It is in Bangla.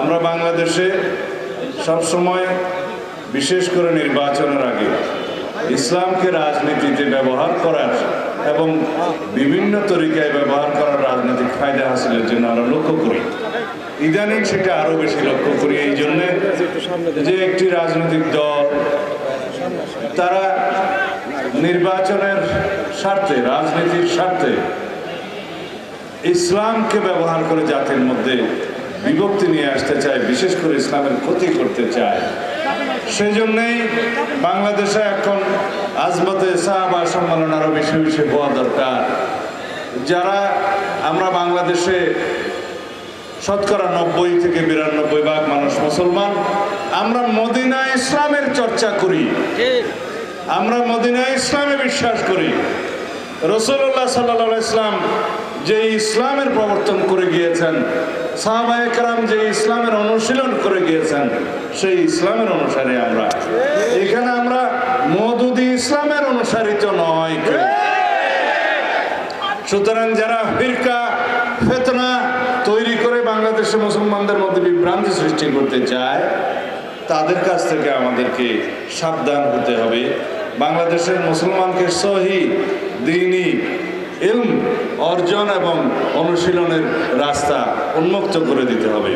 আমরা বাংলাদেশে সবসময় বিশেষ করে নির্বাচনের আগে ইসলামকে রাজনীতিতে ব্যবহার করার এবং বিভিন্ন তরিকায় ব্যবহার করার রাজনৈতিক ফায়দা হাসিলের জন্য আমরা লক্ষ্য করি। ইদানিং সেটা আরও বেশি লক্ষ্য করি এই জন্যে যে একটি রাজনৈতিক দল তারা নির্বাচনের স্বার্থে, রাজনীতির স্বার্থে ইসলামকে ব্যবহার করে জাতির মধ্যে বিভক্তি নিয়ে আসতে চায়, বিশেষ করে ইসলামের ক্ষতি করতে চায়। সেই জন্যেই বাংলাদেশে এখন আজমতে সাহাবা সম্মেলন আরও বেশি বেশি হওয়া দরকার। যারা আমরা বাংলাদেশে শতকরা নব্বই থেকে বিরানব্বই ভাগ মানুষ মুসলমান, আমরা মদিনা ইসলামের চর্চা করি। আমরা মদিনা ইসলামে বিশ্বাস করি। রসুল্লাহ সাল্লাহ ইসলাম যে ইসলামের প্রবর্তন করে গিয়েছেন সাহাবা যে ইসলামের অনুশীলন করে গিয়েছেন, সেই ইসলামের অনুসারে আমরা এখানে আমরা মদুদি ইসলামের অনুসারিত নয় সুতরাং যারা ফিরকা, ফেতনা তৈরি করে বাংলাদেশের মুসলমানদের মধ্যে বিভ্রান্তি সৃষ্টি করতে চায়, তাদের কাছ থেকে আমাদেরকে সাবধান হতে হবে। বাংলাদেশের মুসলমানকে সহি দিনই ইলম অর্জন এবং অনুশীলনের রাস্তা উন্মুক্ত করে দিতে হবে।